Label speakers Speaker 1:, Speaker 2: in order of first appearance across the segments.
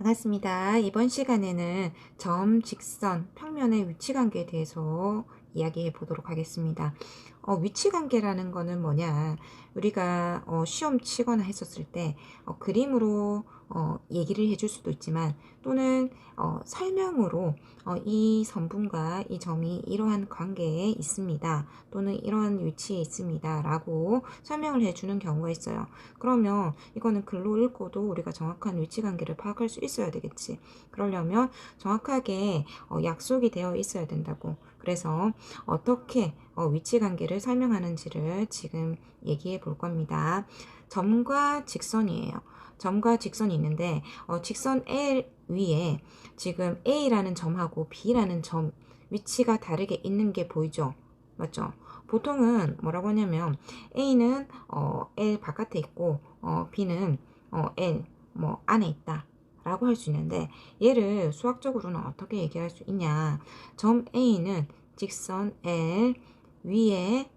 Speaker 1: 반갑습니다. 이번 시간에는 점, 직선, 평면의 위치 관계에 대해서 이야기해 보도록 하겠습니다. 어, 위치 관계라는 거는 뭐냐? 우리가 어, 시험 치거나 했었을 때 어, 그림으로 어, 얘기를 해줄 수도 있지만 또는 어, 설명으로 어, 이 선분과 이 점이 이러한 관계에 있습니다. 또는 이러한 위치에 있습니다. 라고 설명을 해주는 경우가 있어요. 그러면 이거는 글로 읽고도 우리가 정확한 위치 관계를 파악할 수 있어야 되겠지. 그러려면 정확하게 어, 약속이 되어 있어야 된다고. 그래서 어떻게 어, 위치 관계를 설명하는지를 지금 얘기해 볼 겁니다. 점과 직선이에요. 점과 직선이 있는데 어, 직선 L 위에 지금 A라는 점하고 B라는 점 위치가 다르게 있는 게 보이죠? 맞죠? 보통은 뭐라고 하냐면 A는 어, L 바깥에 있고 어, B는 어, L 뭐 안에 있다. 라고 할 수 있는데 얘를 수학적으로는 어떻게 얘기할 수 있냐 점 A는 직선 L 위에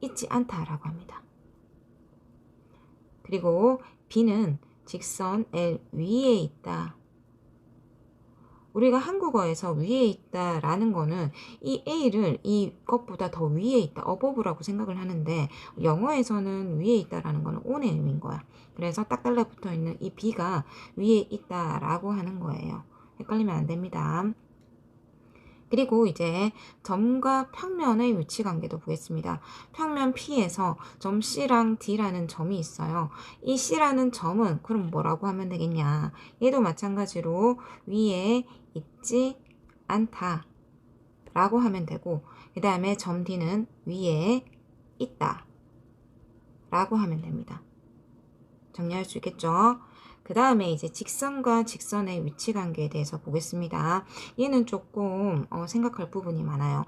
Speaker 1: 있지 않다라고 합니다. 그리고 B는 직선 L 위에 있다. 우리가 한국어에서 위에 있다라는 거는 이 A를 이것보다 더 위에 있다, 어버브라고 생각을 하는데 영어에서는 위에 있다라는 거는 on의 의미인 거야. 그래서 딱 달라붙어 있는 이 B가 위에 있다라고 하는 거예요. 헷갈리면 안 됩니다. 그리고 이제 점과 평면의 위치 관계도 보겠습니다. 평면 P에서 점 C랑 D라는 점이 있어요. 이 C라는 점은 그럼 뭐라고 하면 되겠냐? 얘도 마찬가지로 위에 있지 않다 라고 하면 되고 그 다음에 점 D는 위에 있다 라고 하면 됩니다. 정리할 수 있겠죠? 그 다음에 이제 직선과 직선의 위치 관계에 대해서 보겠습니다. 얘는 조금 어, 생각할 부분이 많아요.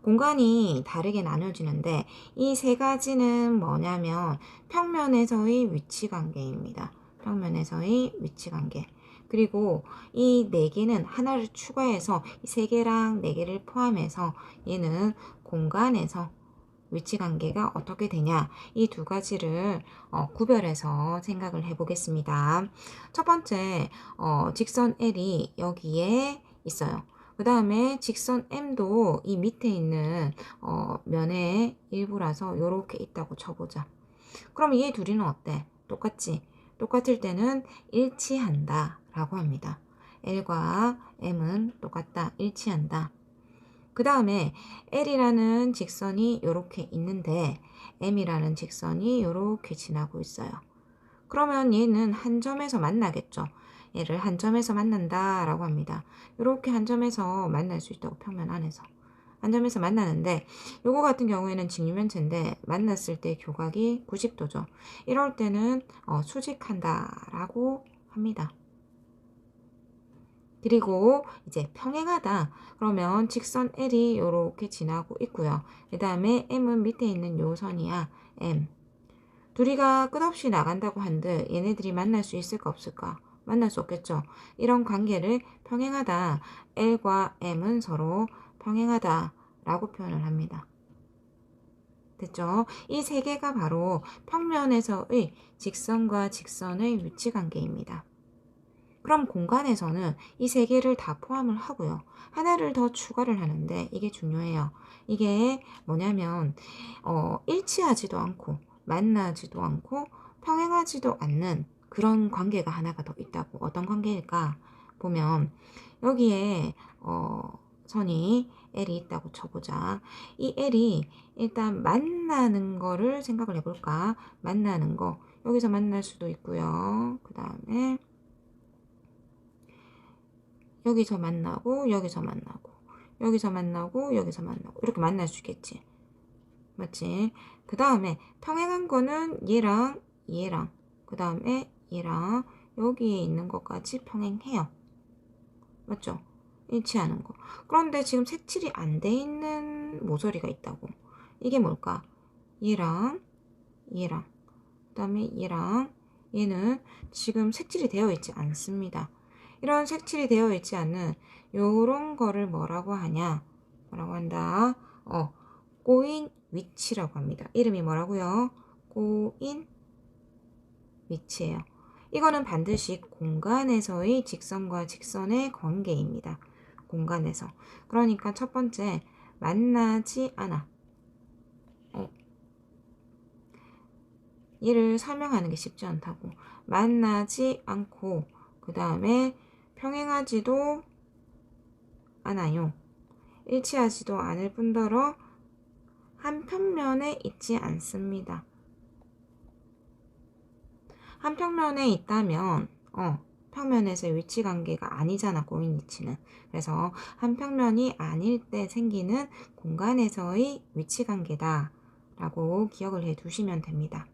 Speaker 1: 공간이 다르게 나눠지는데 이 세 가지는 뭐냐면 평면에서의 위치 관계입니다. 평면에서의 위치 관계. 그리고 이 네 개는 하나를 추가해서 이세 개랑 네 개를 포함해서 얘는 공간에서 위치 관계가 어떻게 되냐 이 두 가지를 어, 구별해서 생각을 해보겠습니다. 첫 번째 어, 직선 L이 여기에 있어요. 그 다음에 직선 M도 이 밑에 있는 어, 면의 일부라서 이렇게 있다고 쳐보자. 그럼 이 둘이는 어때? 똑같지? 똑같을 때는 일치한다 라고 합니다. L과 M은 똑같다, 일치한다. 그 다음에 L이라는 직선이 이렇게 있는데 M이라는 직선이 이렇게 지나고 있어요. 그러면 얘는 한 점에서 만나겠죠. 얘를 한 점에서 만난다 라고 합니다. 이렇게 한 점에서 만날 수 있다고 평면 안에서. 한 점에서 만나는데 요거 같은 경우에는 직류면체인데 만났을 때 교각이 90도죠. 이럴 때는 어, 수직한다 라고 합니다. 그리고 이제 평행하다. 그러면 직선 L이 이렇게 지나고 있고요. 그 다음에 M은 밑에 있는 요 선이야. M. 둘이가 끝없이 나간다고 한들 얘네들이 만날 수 있을까 없을까? 만날 수 없겠죠. 이런 관계를 평행하다. L과 M은 서로 평행하다. 라고 표현을 합니다. 됐죠? 이 세 개가 바로 평면에서의 직선과 직선의 위치 관계입니다. 그럼 공간에서는 이 세 개를 다 포함을 하고요. 하나를 더 추가를 하는데 이게 중요해요. 이게 뭐냐면 어, 일치하지도 않고 만나지도 않고 평행하지도 않는 그런 관계가 하나가 더 있다고 어떤 관계일까 보면 여기에 어, 선이 L이 있다고 쳐보자. 이 L이 일단 만나는 거를 생각을 해볼까? 만나는 거 여기서 만날 수도 있고요. 그 다음에 여기서 만나고 여기서 만나고 여기서 만나고 여기서 만나고. 이렇게 만날 수 있겠지. 맞지? 그 다음에 평행한 거는 얘랑 얘랑. 그 다음에 얘랑 여기에 있는 것까지 평행해요. 맞죠? 일치하는 거. 그런데 지금 색칠이 안 돼 있는 모서리가 있다고. 이게 뭘까? 얘랑 얘랑. 그 다음에 얘랑 얘는 지금 색칠이 되어 있지 않습니다 이런 색칠이 되어 있지 않는 요런 거를 뭐라고 하냐? 뭐라고 한다? 어, 꼬인 위치라고 합니다. 이름이 뭐라고요? 꼬인 위치예요. 이거는 반드시 공간에서의 직선과 직선의 관계입니다. 공간에서. 그러니까 첫 번째, 만나지 않아. 어. 얘를 설명하는 게 쉽지 않다고. 만나지 않고, 그 다음에 평행하지도 않아요. 일치하지도 않을 뿐더러 한 평면에 있지 않습니다. 한 평면에 있다면 어, 평면에서의 위치 관계가 아니잖아 고인 위치는 그래서 한 평면이 아닐 때 생기는 공간에서의 위치 관계다 라고 기억을 해 두시면 됩니다.